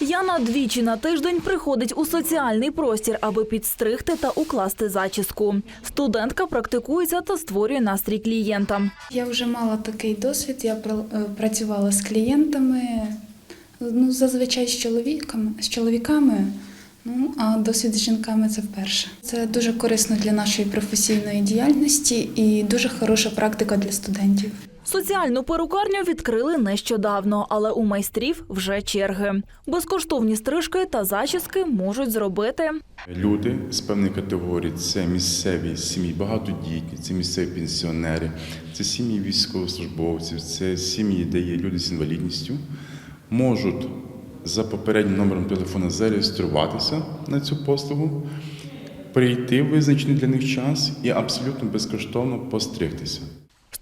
Яна двічі на тиждень приходить у соціальний простір, аби підстригти та укласти зачіску. Студентка практикується та створює настрій клієнтам. Я вже мала такий досвід. Я е, працювала з клієнтами, ну зазвичай з чоловіками, з чоловіками. Ну а досвід з жінками це вперше. Це дуже корисно для нашої професійної діяльності і дуже хороша практика для студентів. Соціальну перукарню відкрили нещодавно, але у майстрів вже черги. Безкоштовні стрижки та зачіски можуть зробити Люди з певної категорії це місцеві сім'ї, багатодітні, це місцеві пенсіонери, це сім'ї військовослужбовців, це сім'ї, де є люди з інвалідністю, можуть за попереднім номером телефона зареєструватися на цю послугу, прийти в визначений для них час і абсолютно безкоштовно постригтися.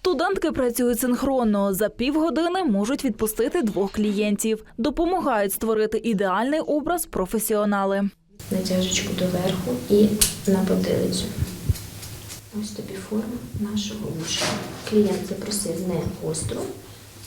Студентки працюють синхронно. За півгодини можуть відпустити двох клієнтів. Допомагають створити ідеальний образ професіонали. натяжечку доверху і на потилицю. Ось тобі форма нашого вушка. Клієнт запросив не гостру,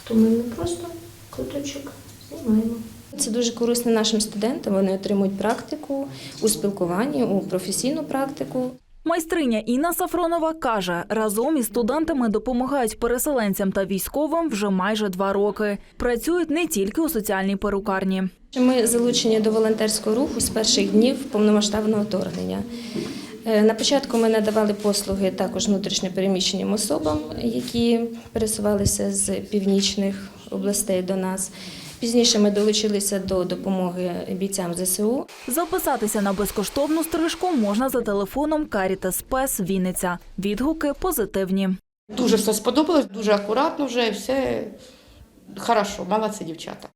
тому ми просто куточок знімаємо. Це дуже корисно нашим студентам. Вони отримують практику у спілкуванні, у професійну практику. Майстриня Інна Сафронова каже, разом із студентами допомагають переселенцям та військовим вже майже два роки. Працюють не тільки у соціальній перукарні. Ми залучені до волонтерського руху з перших днів повномасштабного вторгнення. Е, На початку ми надавали послуги також внутрішньопереміщеним особам, які пересувалися з північних областей до нас. Пізніше ми долучилися до допомоги бійцям ЗСУ. Записатися на безкоштовну стрижку можна за телефоном Карітас Пес Вінниця. Відгуки позитивні. Дуже все сподобалось, дуже акуратно вже, все хорошо, молодці дівчата.